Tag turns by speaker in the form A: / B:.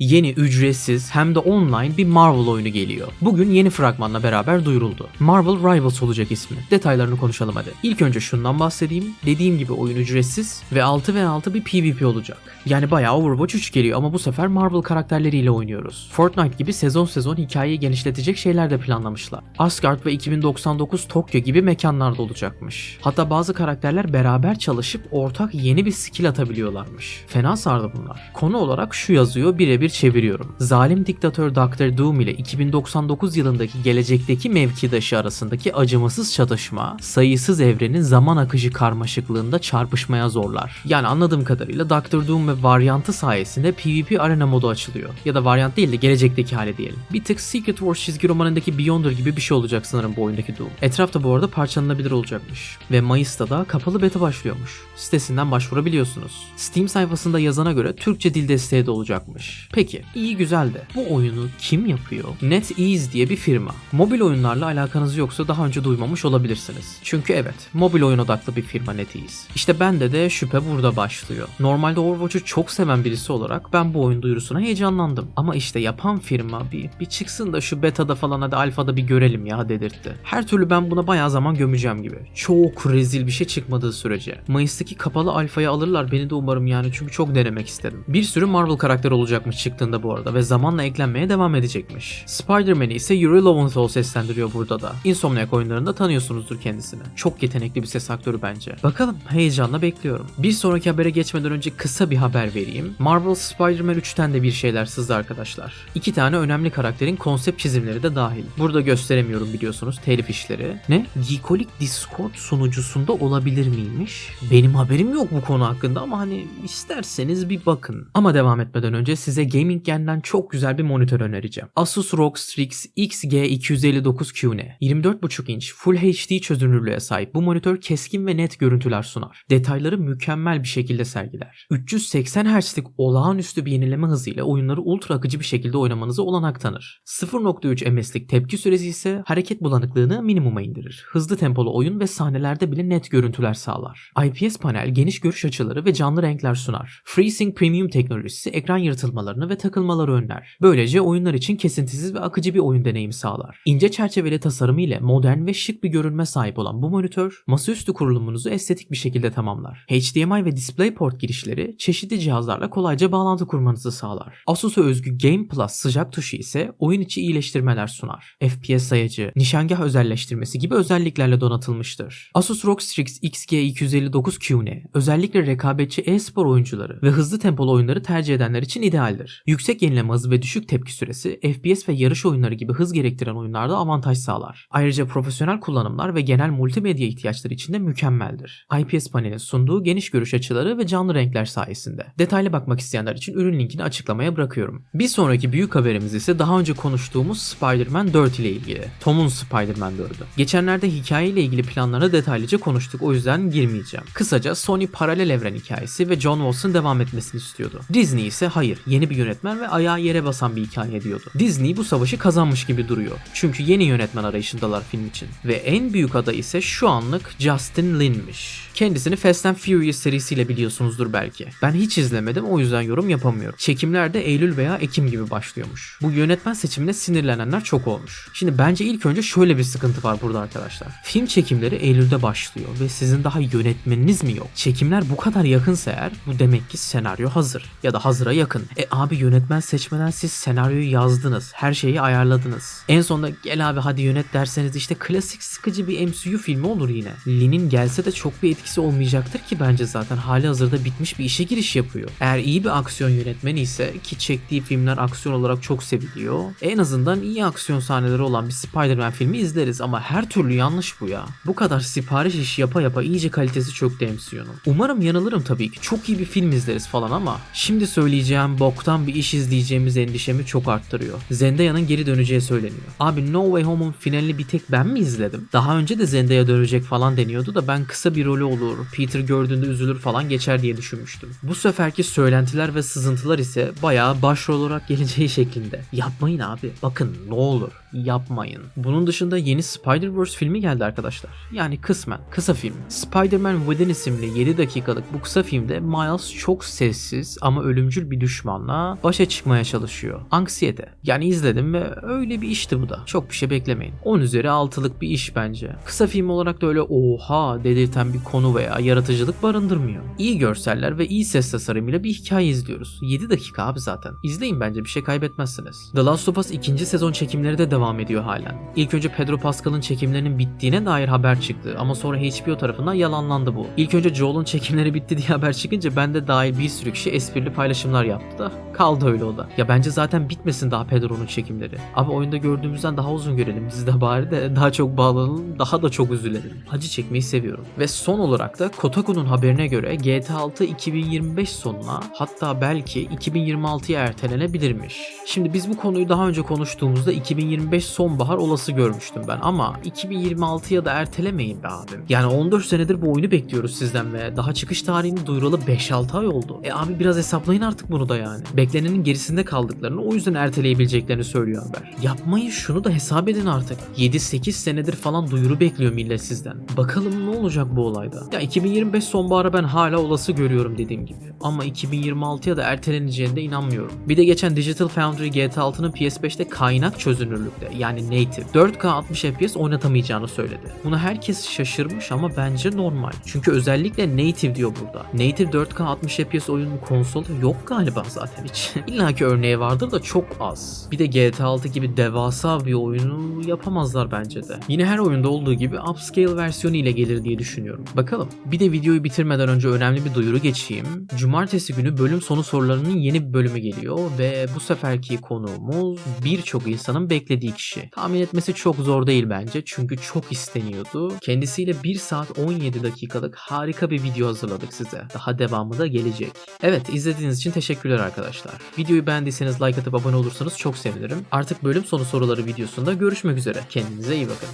A: Yeni ücretsiz hem de online bir Marvel oyunu geliyor. Bugün yeni fragmanla beraber duyuruldu. Marvel Rivals olacak ismi. Detaylarını konuşalım hadi. İlk önce şundan bahsedeyim. Dediğim gibi oyun ücretsiz ve 6 ve 6 bir PvP olacak. Yani bayağı Overwatch 3 geliyor ama bu sefer Marvel karakterleriyle oynuyoruz. Fortnite gibi sezon sezon hikayeyi genişletecek şeyler de planlamışlar. Asgard ve 2099 Tokyo gibi mekanlarda olacakmış. Hatta bazı karakterler beraber çalışıp ortak yeni bir skill atabiliyorlarmış. Fena sardı bunlar. Konu olarak şu yazıyor birebir çeviriyorum. Zalim diktatör Dr. Doom ile 2099 yılındaki gelecekteki mevkidaşı arasındaki acımasız çatışma sayısız evrenin zaman akışı karmaşıklığında çarpışmaya zorlar. Yani anladığım kadarıyla Dr. Doom ve varyantı sayesinde PvP arena modu açılıyor. Ya da varyant değil de gelecekteki hali diyelim. Bir tık Secret Wars çizgi romanındaki Beyonder gibi bir şey olacak sanırım bu oyundaki Doom. Etrafta bu arada parçalanabilir olacakmış. Ve Mayıs'ta da kapalı beta başlıyormuş. Sitesinden başvurabiliyorsunuz. Steam sayfasında yazana göre Türkçe dil desteği de olacakmış. Peki, iyi güzel de bu oyunu kim yapıyor? NetEase diye bir firma. Mobil oyunlarla alakanız yoksa daha önce duymamış olabilirsiniz. Çünkü evet, mobil oyun odaklı bir firma NetEase. İşte bende de şüphe burada başlıyor. Normalde Overwatch'u çok seven birisi olarak ben bu oyun duyurusuna heyecanlandım. Ama işte yapan firma bir, bir çıksın da şu betada falan hadi alfada bir görelim ya dedirtti. Her türlü ben buna bayağı zaman gömeceğim gibi. Çok rezil bir şey çıkmadığı sürece. Mayıs'taki kapalı alfayı alırlar beni de umarım yani çünkü çok denemek istedim. Bir sürü Marvel karakter olacakmış çıktığında bu arada ve zamanla eklenmeye devam edecekmiş. Spider-Man'i ise Yuri Lowenthal seslendiriyor burada da. Insomniac oyunlarında tanıyorsunuzdur kendisini. Çok yetenekli bir ses aktörü bence. Bakalım heyecanla bekliyorum. Bir sonraki habere geçmeden önce kısa bir haber vereyim. Marvel Spider-Man 3'ten de bir şeyler sızdı arkadaşlar. İki tane önemli karakterin konsept çizimleri de dahil. Burada gösteremiyorum biliyorsunuz telif işleri. Ne? Geekolik Discord sunucusunda olabilir miymiş? Benim haberim yok bu konu hakkında ama hani isterseniz bir bakın. Ama devam etmeden önce size Gaming Gen'den çok güzel bir monitör önereceğim. Asus ROG Strix XG259QN. 24.5 inç Full HD çözünürlüğe sahip bu monitör keskin ve net görüntüler sunar. Detayları mükemmel bir şekilde sergiler. 380 Hz'lik olağanüstü bir yenileme hızıyla oyunları ultra akıcı bir şekilde oynamanıza olanak tanır. 0.3 MS'lik tepki süresi ise hareket bulanıklığını minimuma indirir. Hızlı tempolu oyun ve sahnelerde bile net görüntüler sağlar. IPS panel geniş görüş açıları ve canlı renkler sunar. FreeSync Premium teknolojisi ekran yırtılmalarını ve takılmaları önler. Böylece oyunlar için kesintisiz ve akıcı bir oyun deneyimi sağlar. İnce çerçeveli tasarımı ile modern ve şık bir görünme sahip olan bu monitör, masaüstü kurulumunuzu estetik bir şekilde tamamlar. HDMI ve DisplayPort girişleri çeşitli cihazlarla kolayca bağlantı kurmanızı sağlar. Asus'a özgü Game Plus sıcak tuşu ise oyun içi iyileştirmeler sunar. FPS sayacı, nişangah özelleştirmesi gibi özelliklerle donatılmıştır. Asus ROG Strix XG259QN özellikle rekabetçi e-spor oyuncuları ve hızlı tempolu oyunları tercih edenler için idealdir. Yüksek yenileme hızı ve düşük tepki süresi FPS ve yarış oyunları gibi hız gerektiren oyunlarda avantaj sağlar. Ayrıca profesyonel kullanımlar ve genel multimedya ihtiyaçları için de mükemmeldir. IPS panelin sunduğu geniş görüş açıları ve canlı renkler sayesinde. Detaylı bakmak isteyenler için ürün linkini açıklamaya bırakıyorum. Bir sonraki büyük haberimiz ise daha önce konuştuğumuz Spider-Man 4 ile ilgili. Tom'un Spider-Man 4'ü. Geçenlerde hikaye ile ilgili planlarını detaylıca konuştuk o yüzden girmeyeceğim. Kısaca Sony paralel evren hikayesi ve John Watson devam etmesini istiyordu. Disney ise hayır yeni bir yönetmen ve ayağı yere basan bir hikaye diyordu. Disney bu savaşı kazanmış gibi duruyor. Çünkü yeni yönetmen arayışındalar film için. Ve en büyük aday ise şu anlık Justin Lin'miş. Kendisini Fast and Furious serisiyle biliyorsunuzdur belki. Ben hiç izlemedim o yüzden yorum yapamıyorum. Çekimler de Eylül veya Ekim gibi başlıyormuş. Bu yönetmen seçimine sinirlenenler çok olmuş. Şimdi bence ilk önce şöyle bir sıkıntı var burada arkadaşlar. Film çekimleri Eylül'de başlıyor ve sizin daha yönetmeniniz mi yok? Çekimler bu kadar yakınsa eğer bu demek ki senaryo hazır ya da hazıra yakın. E abi yönetmen seçmeden siz senaryoyu yazdınız. Her şeyi ayarladınız. En sonunda gel abi hadi yönet derseniz işte klasik sıkıcı bir MCU filmi olur yine. Lin'in gelse de çok bir etkisi olmayacaktır ki bence zaten hali hazırda bitmiş bir işe giriş yapıyor. Eğer iyi bir aksiyon yönetmeni ise ki çektiği filmler aksiyon olarak çok seviliyor. En azından iyi aksiyon sahneleri olan bir Spider-Man filmi izleriz ama her türlü yanlış bu ya. Bu kadar sipariş işi yapa yapa iyice kalitesi çöktü MCU'nun. Umarım yanılırım tabii ki. Çok iyi bir film izleriz falan ama şimdi söyleyeceğim boktan bir iş izleyeceğimiz endişemi çok arttırıyor. Zendaya'nın geri döneceği söyleniyor. Abi No Way Home'un finalini bir tek ben mi izledim? Daha önce de Zendaya dönecek falan deniyordu da ben kısa bir rolü olur, Peter gördüğünde üzülür falan geçer diye düşünmüştüm. Bu seferki söylentiler ve sızıntılar ise bayağı başrol olarak geleceği şeklinde. Yapmayın abi. Bakın ne olur yapmayın. Bunun dışında yeni Spider-Verse filmi geldi arkadaşlar. Yani kısmen kısa film. Spider-Man Within isimli 7 dakikalık bu kısa filmde Miles çok sessiz ama ölümcül bir düşmanla başa çıkmaya çalışıyor. Anksiyete. Yani izledim ve öyle bir işti bu da. Çok bir şey beklemeyin. 10 üzeri 6'lık bir iş bence. Kısa film olarak da öyle oha dedirten bir konu veya yaratıcılık barındırmıyor. İyi görseller ve iyi ses tasarımıyla bir hikaye izliyoruz. 7 dakika abi zaten. İzleyin bence bir şey kaybetmezsiniz. The Last of Us ikinci sezon çekimleri de devam ediyor halen. İlk önce Pedro Pascal'ın çekimlerinin bittiğine dair haber çıktı ama sonra HBO tarafından yalanlandı bu. İlk önce Joel'un çekimleri bitti diye haber çıkınca bende dahil bir sürü kişi esprili paylaşımlar yaptı da kaldı öyle o da. Ya bence zaten bitmesin daha Pedro'nun çekimleri. Abi oyunda gördüğümüzden daha uzun görelim biz de bari de daha çok bağlanalım daha da çok üzülelim. Acı çekmeyi seviyorum. Ve son olarak da Kotaku'nun haberine göre GTA 6 2025 sonuna hatta belki 2026'ya ertelenebilirmiş. Şimdi biz bu konuyu daha önce konuştuğumuzda 2025 sonbahar olası görmüştüm ben ama 2026'ya da ertelemeyin be abim. Yani 14 senedir bu oyunu bekliyoruz sizden ve daha çıkış tarihini duyuralı 5-6 ay oldu. E abi biraz hesaplayın artık bunu da yani. Beklenenin gerisinde kaldıklarını o yüzden erteleyebileceklerini söylüyor haber. Yapmayın şunu da hesap edin artık. 7-8 senedir falan duyuru bekliyor millet sizden. Bakalım ne olacak bu olayda. Ya 2025 sonbahara ben hala olası görüyorum dediğim gibi. Ama 2026'ya da erteleneceğine de inanmıyorum. Bir de geçen Digital Foundry GTA 6'nın PS5'te kaynak çözünürlükte yani native 4K 60 FPS oynatamayacağını söyledi. Buna herkes şaşırmış ama bence normal. Çünkü özellikle native diyor burada. Native 4K 60 FPS oyunun konsolu yok galiba zaten hiç. İlla ki örneği vardır da çok az. Bir de GTA 6 gibi devasa bir oyunu yapamazlar bence de. Yine her oyunda olduğu gibi upscale versiyonu ile gelir diye düşünüyorum. Bakalım. Bir de videoyu bitirmeden önce önemli bir duyuru geçeyim. Cumartesi günü bölüm sonu sorularının yeni bir bölümü geliyor ve bu seferki konuğumuz birçok insanın beklediği kişi. Tahmin etmesi çok zor değil bence çünkü çok isteniyordu. Kendisiyle 1 saat 17 dakikalık harika bir video hazırladık size. Daha devamı da gelecek. Evet izlediğiniz için teşekkürler arkadaşlar. Videoyu beğendiyseniz like atıp abone olursanız çok sevinirim. Artık bölüm sonu soruları videosunda görüşmek üzere. Kendinize iyi bakın.